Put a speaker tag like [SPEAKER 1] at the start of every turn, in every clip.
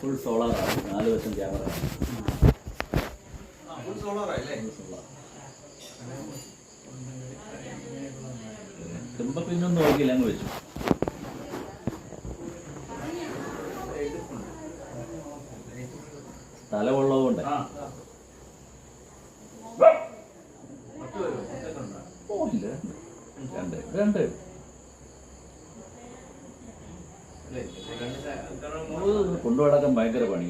[SPEAKER 1] Full സോളാറാണ് നാല് വശം camera തുമ്പ പിന്നൊന്നും നോക്കിയില്ല അങ്ങ് വെച്ചു. തല കൊള്ളവുണ്ട് രണ്ട് രണ്ട്. ഇത് കൊണ്ടുനടക്കാൻ ഭയങ്കര പണി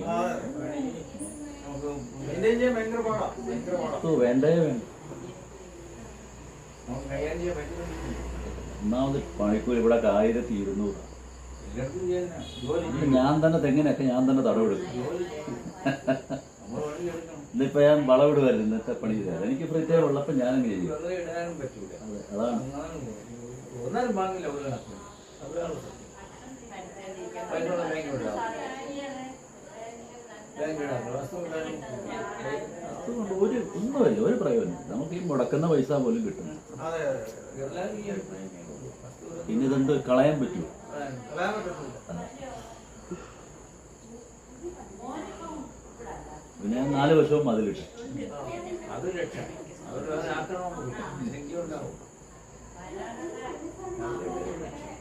[SPEAKER 1] ഓ വേണ്ടേ വേണ്ട. ഒന്നാമത് പണിക്കൂർ ഇവിടെ ആയിരത്തി ഇരുന്നൂറ്. ഇത് ഞാൻ തന്നെ തെങ്ങിനൊക്കെ ഞാൻ തന്നെ തടവെടുക്കും. ഇന്നിപ്പോ ഞാൻ വളവിടുമായിരുന്നു ഇന്നത്തെ പണി ചെയ്താൽ എനിക്ക് ടൈം ഉള്ളപ്പോ ഞാനങ്ങ് ചെയ്യും. അതാണ്. അതുകൊണ്ട് ഒരു ഒന്നുമില്ല ഒരു പ്രയോജനം നമുക്ക് ഈ മുടക്കുന്ന പൈസ പോലും കിട്ടും പിന്നെ ഇതെന്ത് കളയാൻ. അതെ. പിന്നെ നാല് വർഷവും
[SPEAKER 2] അത് ഉണ്ടാവും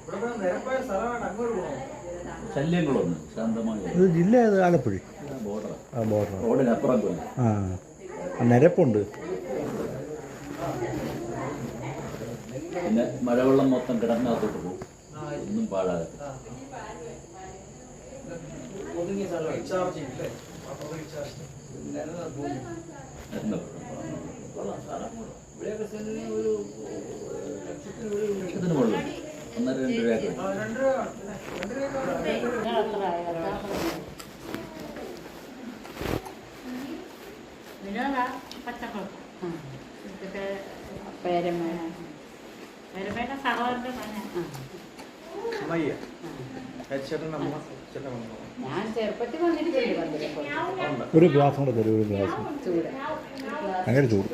[SPEAKER 2] ഇവിടെ നിരപ്പായ സ്ഥലമാണ് അങ്ങോട്ട് പോകണം
[SPEAKER 1] ശല്യങ്ങളൊന്നും ശാന്തമായ
[SPEAKER 3] ഇത് ജില്ല ഏത്? ആലപ്പുഴ.
[SPEAKER 1] ബോർഡർ
[SPEAKER 3] ആ ബോർഡർ
[SPEAKER 1] റോഡിനപ്പുറം
[SPEAKER 3] ആ ആ, നിരപ്പുണ്ട്.
[SPEAKER 1] പിന്നെ മഴവെള്ളം മൊത്തം കിടന്നകത്തോട്ട് പോകും. ഒന്നും പാടാതെ
[SPEAKER 2] ഒതുങ്ങിയ സ്ഥലം റീചാർജ് അപ്പോൾ റീചാർജ് കൊള്ളാം ഇവിടെയൊക്കെ ഒരു ലക്ഷത്തിന് ഒരു
[SPEAKER 1] ലക്ഷത്തിന് മുകളിൽ ഒന്നര രണ്ട് രൂപയൊക്കെ
[SPEAKER 2] ആ, രണ്ട് രൂപ രണ്ട് രൂപ
[SPEAKER 4] പച്ചക്കുളം
[SPEAKER 2] സഹോദരന്റെ
[SPEAKER 4] ഞാൻ ചെറുപ്പത്തിൽ വന്നിട്ടുണ്ട് പന്തിരെ
[SPEAKER 3] ഒരു ഗ്ലാസ് കൂടെ തരും ഒരു ഗ്ലാസ്.
[SPEAKER 4] അങ്ങനെ
[SPEAKER 3] ഭയങ്കര ചൂട്.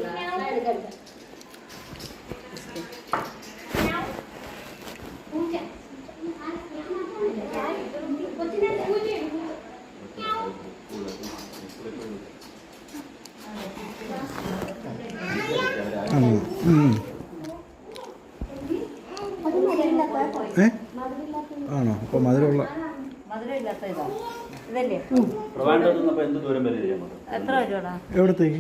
[SPEAKER 3] ഏ? ആണോ? അപ്പോൾ മധുരമുള്ള എവിടത്തേക്ക്?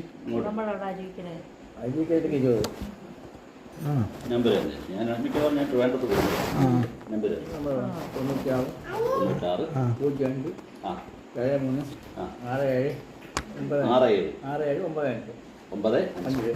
[SPEAKER 1] ഒമ്പത്
[SPEAKER 2] അഞ്ച്.